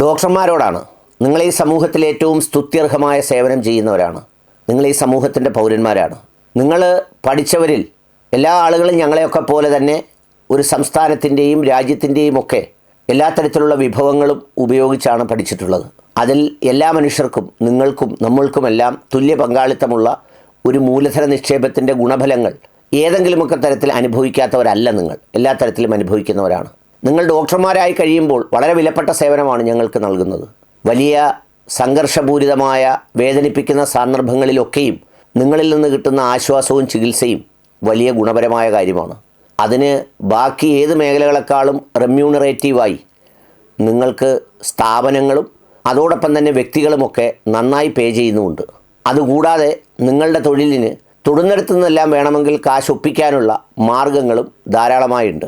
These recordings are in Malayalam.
ഡോക്ടർമാരോടാണ്. നിങ്ങൾ ഈ സമൂഹത്തിൽ ഏറ്റവും സ്തുത്യർഹമായ സേവനം ചെയ്യുന്നവരാണ്. നിങ്ങൾ ഈ സമൂഹത്തിന്റെ പൗരന്മാരാണ്. നിങ്ങൾ പഠിച്ചവരിൽ എല്ലാ ആളുകളും ഞങ്ങളെയൊക്കെ പോലെ തന്നെ ഒരു സംസ്ഥാനത്തിന്റെയും രാജ്യത്തിന്റെയും ഒക്കെ എല്ലാ തരത്തിലുള്ള വിഭവങ്ങളും ഉപയോഗിച്ചാണ് പഠിച്ചിട്ടുള്ളത്. അതിൽ എല്ലാ മനുഷ്യർക്കും നിങ്ങൾക്കും നമ്മൾക്കുമെല്ലാം തുല്യ പങ്കാളിത്തമുള്ള ഒരു മൂലധന നിക്ഷേപത്തിന്റെ ഗുണഫലങ്ങൾ ഏതെങ്കിലുമൊക്കെ തരത്തിൽ അനുഭവിക്കാത്തവരല്ല നിങ്ങൾ. എല്ലാ തരത്തിലും അനുഭവിക്കുന്നവരാണ്. നിങ്ങൾ ഡോക്ടർമാരായി കഴിയുമ്പോൾ വളരെ വിലപ്പെട്ട സേവനമാണ് ഞങ്ങൾക്ക് നൽകുന്നത്. വലിയ സംഘർഷപൂരിതമായ വേദനിപ്പിക്കുന്ന സന്ദർഭങ്ങളിലൊക്കെയും നിങ്ങളിൽ നിന്ന് കിട്ടുന്ന ആശ്വാസവും ചികിത്സയും വലിയ ഗുണപരമായ കാര്യമാണ്. അതിന് ബാക്കി ഏത് മേഖലകളെക്കാളും റെമ്യൂണറേറ്റീവായി നിങ്ങൾക്ക് സ്ഥാപനങ്ങളും അതോടൊപ്പം തന്നെ വ്യക്തികളുമൊക്കെ നന്നായി പേ ചെയ്യുന്നുമുണ്ട്. അതുകൂടാതെ നിങ്ങളുടെ തൊഴിലിന് തൊടുന്നിടത്തു നിന്നെല്ലാം വേണമെങ്കിൽ കാശ് ഒപ്പിക്കാനുള്ള മാർഗങ്ങളും ധാരാളമായുണ്ട്.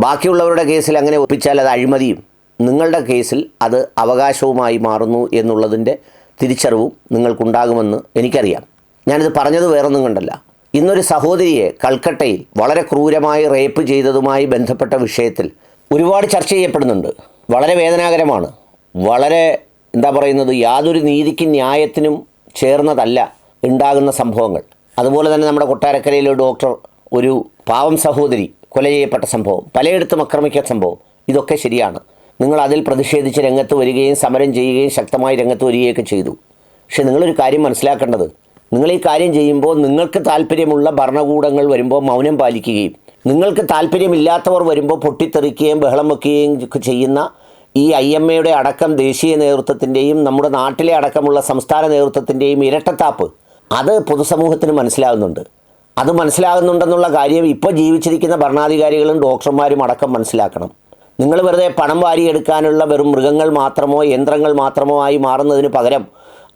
ബാക്കിയുള്ളവരുടെ കേസിൽ അങ്ങനെ ഒപ്പിച്ചാൽ അത് അഴിമതിയും. നിങ്ങളുടെ കേസിൽ അത് അവകാശവുമായി മാറുന്നു എന്നുള്ളതിന്റെ തിരിച്ചറിവും നിങ്ങൾക്കുണ്ടാകുമെന്ന് എനിക്കറിയാം. ഞാനിത് പറഞ്ഞത് വേറൊന്നും കണ്ടല്ല. ഇന്നൊരു സഹോദരിയെ കൽക്കട്ടയിൽ വളരെ ക്രൂരമായി റേപ്പ് ചെയ്തതുമായി ബന്ധപ്പെട്ട വിഷയത്തിൽ ഒരുപാട് ചർച്ച ചെയ്യപ്പെടുന്നുണ്ട്. വളരെ വേദനാകരമാണ്. വളരെ എന്താ പറയുന്നത് യാതൊരു നീതിക്കും ന്യായത്തിനും ചേർന്നതല്ല ഉണ്ടാകുന്ന സംഭവങ്ങൾ. അതുപോലെ തന്നെ നമ്മുടെ കൊട്ടാരക്കരയിലെ ഡോക്ടർ ഒരു പാവം സഹോദരി കൊല ചെയ്യപ്പെട്ട സംഭവം പലയിടത്തും ആക്രമിക്കുന്ന സംഭവം ഇതൊക്കെ ശരിയാണ്. നിങ്ങൾ അതിൽ പ്രതിഷേധിച്ച് രംഗത്ത് വരികയും സമരം ചെയ്യുകയും ശക്തമായി രംഗത്ത് വരികയൊക്കെ ചെയ്തു. പക്ഷേ നിങ്ങളൊരു കാര്യം മനസ്സിലാക്കേണ്ടത് നിങ്ങൾ ഈ കാര്യം ചെയ്യുമ്പോൾ നിങ്ങൾക്ക് താല്പര്യമുള്ള ഭരണകൂടങ്ങൾ വരുമ്പോൾ മൗനം പാലിക്കുകയും നിങ്ങൾക്ക് താല്പര്യമില്ലാത്തവർ വരുമ്പോൾ പൊട്ടിത്തെറിക്കുകയും ബഹളം വെക്കുകയും ഒക്കെ ചെയ്യുന്ന ഈ ഐ എം എയുടെ അടക്കം ദേശീയ നേതൃത്വത്തിന്റെയും നമ്മുടെ നാട്ടിലെ അടക്കമുള്ള സംസ്ഥാന നേതൃത്വത്തിന്റെയും ഇരട്ടത്താപ്പ് അത് പൊതുസമൂഹത്തിന് മനസ്സിലാകുന്നുണ്ട് അത് മനസ്സിലാകുന്നുണ്ടെന്നുള്ള കാര്യം ഇപ്പോൾ ജീവിച്ചിരിക്കുന്ന ഭരണാധികാരികളും ഡോക്ടർമാരും അടക്കം മനസ്സിലാക്കണം. നിങ്ങൾ വെറുതെ പണം വാരിയെടുക്കാനുള്ള വെറും മൃഗങ്ങൾ മാത്രമോ യന്ത്രങ്ങൾ മാത്രമോ ആയി മാറുന്നതിന് പകരം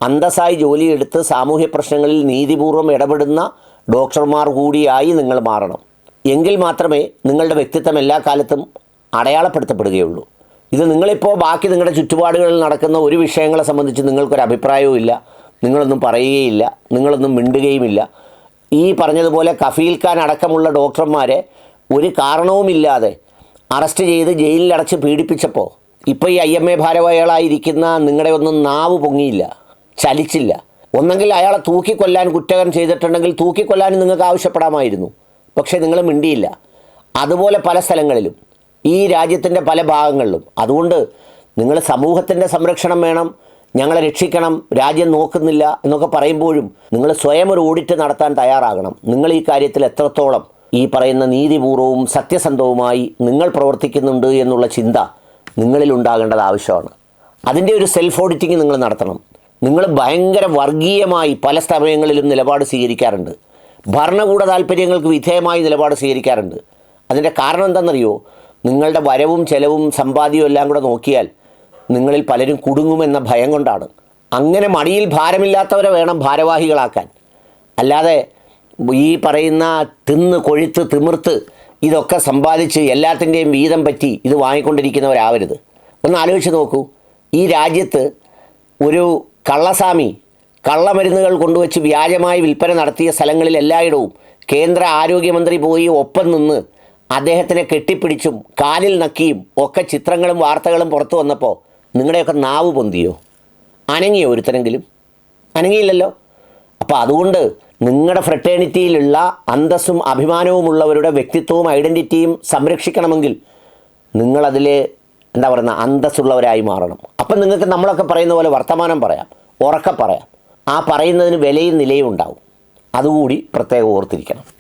അന്തസ്സായി ജോലിയെടുത്ത് സാമൂഹ്യ പ്രശ്നങ്ങളിൽ നീതിപൂർവം ഇടപെടുന്ന ഡോക്ടർമാർ കൂടിയായി നിങ്ങൾ മാറണം. എങ്കിൽ മാത്രമേ നിങ്ങളുടെ വ്യക്തിത്വം എല്ലാ കാലത്തും അടയാളപ്പെടുത്തപ്പെടുകയുള്ളൂ. ഇത് നിങ്ങളിപ്പോൾ ബാക്കി നിങ്ങളുടെ ചുറ്റുപാടുകളിൽ നടക്കുന്ന ഒരു വിഷയങ്ങളെ സംബന്ധിച്ച് നിങ്ങൾക്കൊരു അഭിപ്രായവും ഇല്ല നിങ്ങളൊന്നും പറയുകയില്ല. നിങ്ങളൊന്നും മിണ്ടുകയുമില്ല. ഈ പറഞ്ഞതുപോലെ കഫീൽ ഖാൻ അടക്കമുള്ള ഡോക്ടർമാരെ ഒരു കാരണവുമില്ലാതെ അറസ്റ്റ് ചെയ്ത് ജയിലിലടച്ച് പീഡിപ്പിച്ചപ്പോൾ ഇപ്പോൾ ഈ ഐ എം എ ഭാരവാഹികളായിരിക്കുന്ന നിങ്ങളുടെ ഒന്നും നാവ് പൊങ്ങിയില്ല ചലിച്ചില്ല. ഒന്നെങ്കിൽ അയാളെ തൂക്കിക്കൊല്ലാൻ കുറ്റകരം ചെയ്തിട്ടുണ്ടെങ്കിൽ തൂക്കിക്കൊല്ലാൻ നിങ്ങൾക്ക് ആവശ്യപ്പെടാമായിരുന്നു. പക്ഷേ നിങ്ങൾ മിണ്ടിയില്ല. അതുപോലെ പല സ്ഥലങ്ങളിലും ഈ രാജ്യത്തിന്റെ പല ഭാഗങ്ങളിലും. അതുകൊണ്ട് നിങ്ങൾ സമൂഹത്തിന്റെ സംരക്ഷണം വേണം ഞങ്ങളെ രക്ഷിക്കണം രാജ്യം നോക്കുന്നില്ല എന്നൊക്കെ പറയുമ്പോഴും നിങ്ങൾ സ്വയം ഒരു ഓഡിറ്റ് നടത്താൻ തയ്യാറാകണം. നിങ്ങൾ ഈ കാര്യത്തിൽ എത്രത്തോളം ഈ പറയുന്ന നീതിപൂർവവും സത്യസന്ധവുമായി നിങ്ങൾ പ്രവർത്തിക്കുന്നുണ്ട് എന്നുള്ള ചിന്ത നിങ്ങളിൽ ഉണ്ടാകേണ്ടത് ആവശ്യമാണ്. അതിന്റെ ഒരു സെൽഫ് ഓഡിറ്റിംഗ് നിങ്ങൾ നടത്തണം. നിങ്ങൾ ഭയങ്കര വർഗീയമായി പല സമയങ്ങളിലും നിലപാട് സ്വീകരിക്കാറുണ്ട്. ഭരണകൂട താല്പര്യങ്ങൾക്ക് വിധേയമായി നിലപാട് സ്വീകരിക്കാറുണ്ട്. അതിന്റെ കാരണം എന്താണെന്നറിയോ? നിങ്ങളുടെ വരവും ചെലവും സമ്പാദ്യവും എല്ലാം കൂടെ നോക്കിയാൽ നിങ്ങളിൽ പലരും കുടുങ്ങുമെന്ന ഭയം കൊണ്ടാണ്. അങ്ങനെ മടിയിൽ ഭാരമില്ലാത്തവരെ വേണം ഭാരവാഹികളാക്കാൻ. അല്ലാതെ ഈ പറയുന്ന തിന്ന് കൊഴുത്ത് തിമിർത്ത് ഇതൊക്കെ സമ്പാദിച്ച് എല്ലാത്തിന്റെയും വീതം പറ്റി ഇത് വാങ്ങിക്കൊണ്ടിരിക്കുന്നവരാവരുത്. ഒന്ന് ആലോചിച്ച് നോക്കൂ. ഈ രാജ്യത്ത് ഒരു കള്ളസാമി കള്ളമരുന്നുകൾ കൊണ്ടുവച്ച് വ്യാജമായി വിൽപ്പന നടത്തിയ സ്ഥലങ്ങളിൽ എല്ലായിടവും കേന്ദ്ര ആരോഗ്യമന്ത്രി പോയി ഒപ്പം നിന്ന് അദ്ദേഹത്തിനെ കെട്ടിപ്പിടിച്ചും കാലിൽ നക്കിയും ഒക്കെ ചിത്രങ്ങളും വാർത്തകളും പുറത്തു വന്നപ്പോൾ നിങ്ങളുടെയൊക്കെ നാവ് പൊന്തിയോ? അനങ്ങിയോ ഒരുത്തരെങ്കിലും അനങ്ങിയില്ലല്ലോ? അപ്പോൾ അതുകൊണ്ട് നിങ്ങളുടെ ഫ്രട്ടേണിറ്റിയിലുള്ള അന്തസ്സും അഭിമാനവുമുള്ളവരുടെ വ്യക്തിത്വവും ഐഡന്റിറ്റിയും സംരക്ഷിക്കണമെങ്കിൽ നിങ്ങളതിൽ എന്താ പറയുന്നത് അന്തസ്സുള്ളവരായി മാറണം. അപ്പം നിങ്ങൾക്ക് നമ്മളൊക്കെ പറയുന്ന പോലെ വർത്തമാനം പറയാം ഉറക്കെ പറയാം. ആ പറയുന്നതിന് വിലയും നിലയും ഉണ്ടാവും. അതുകൂടി പ്രത്യേകം ഓർത്തിരിക്കണം.